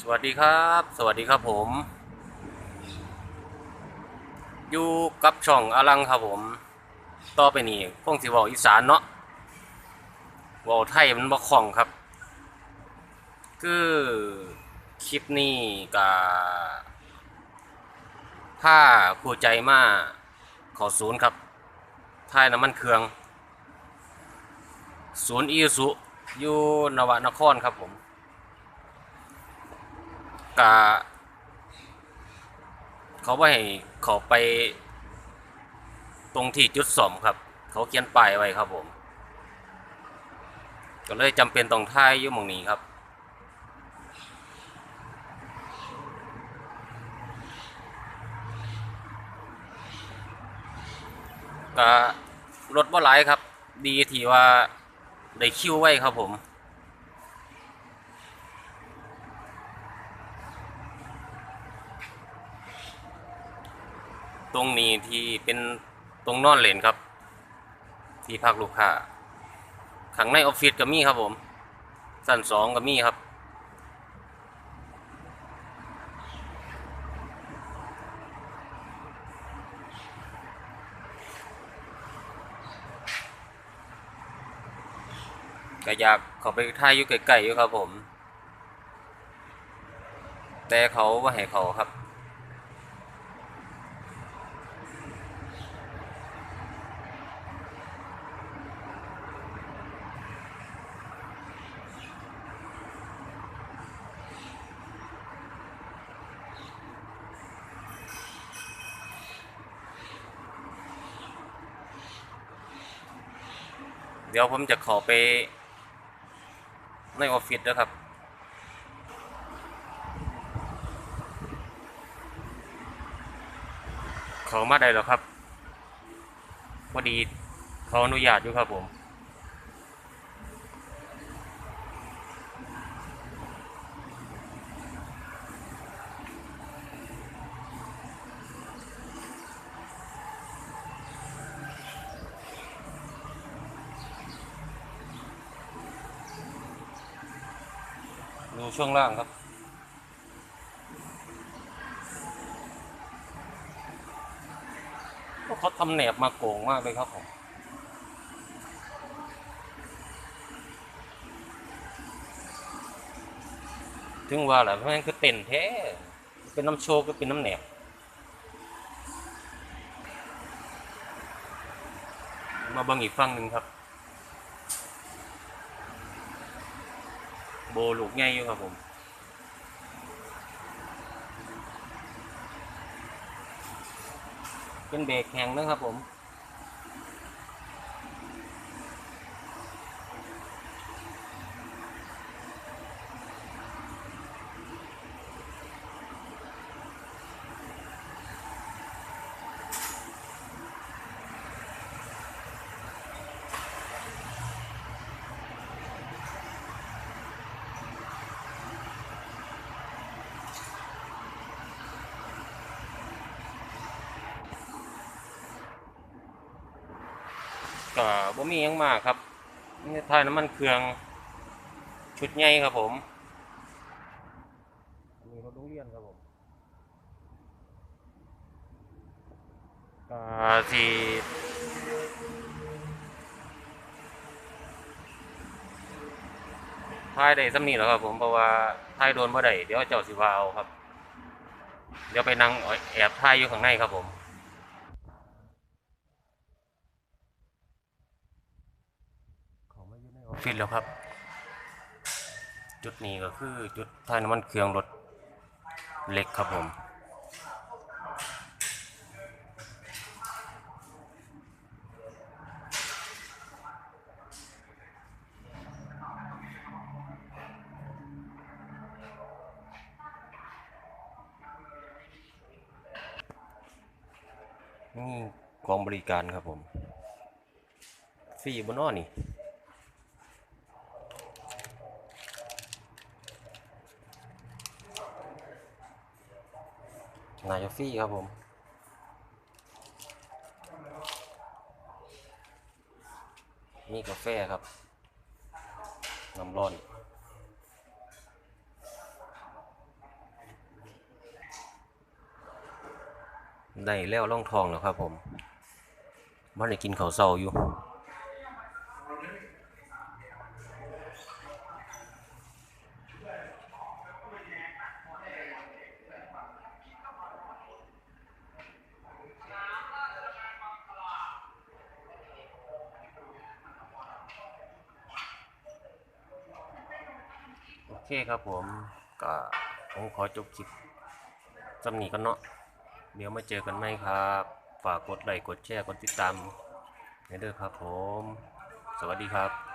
สวัสดีครับ สวัสดีครับผม อยู่กับช่องอลังครับผม ต่อไปนี้คงสิเว้าอีสานเนาะเว้าไทยมันบ่คล่องครับ คือคลิปนี้ก็ถ้าผู้ใจมาขอศูนย์ครับท้ายน้ำมันเครื่อง ศูนย์อีสุอยู่นวนครครับผม กะเขาว่าให้เขาไป ตรงที่จุดสอมครับ เขาเขียนป้ายไว้ครับผม ก็เลยจำเป็นต้องท่ายอยู่หมองนี้ครับก็รถว่าหลายครับ ดีที่ว่าได้คิวไว้ครับผม ตรงนี้ที่เป็นตรงนอนเลนครับ ที่พักลูกค้าข้างในออฟฟิศก็มีครับผมสั้นสองก็มีครับ ก็อยากเขาไปท่ายอยู่ไกลๆอยู่ครับผม แต่เขาว่าให้เขาครับ เดี๋ยวผมจะขอไป ในออฟฟิศนะครับ เขามาได้หรอครับ พอดีเขาอนุญาตอยู่ครับผม ดูช่วงล่างครับ เขาทำแหนบมาโก่งมากเลยครับผมถึงว่าแหละแม่งคือเต้นแท้ เป็นน้ำโชก็เป็นน้ำแหนบมาบิ่งอีกฝั่งหนึ่งครับ โบลูกใหญ่อยู่ครับผมเป็นเบรกแข็งนะครับผม ก็บ่มีหยังมากครับนี่ทายน้ำมันเครื่อง ชุดใหญ่ครับผมอันนี้รถโรงเรียนครับผมก็สิทายได้สำนีแหล้วครับผมเพราะว่าทายโดนบ่ได้เดี๋ยวเจ้าสิว่าเอาครับ เดี๋ยวไปนั่งแอบทายอยู่ข้างในครับผม เขามาอยู่ในออ ฟฟิศแล้วครับ จุดนี้ก็คือจุดท้ายน้ำมันเครื่องรถเล็กครับผมนี่กองบริการครับผมฟรีบนนอนี่ นายฟี่ครับผมมีกาแฟครับ น้ำร้อน ได้แล้วล่องทองแล้วครับผมบ้านได้กินข้าวเศร้าอยู่ เคครับผมก็ผมขอจบคลิปสำนีกันเนาะเดี๋ยวมาเจอกันไหมครับ ฝากกดไลค์กดแชร์กดติดตามให้ด้วยครับผม สวัสดีครับ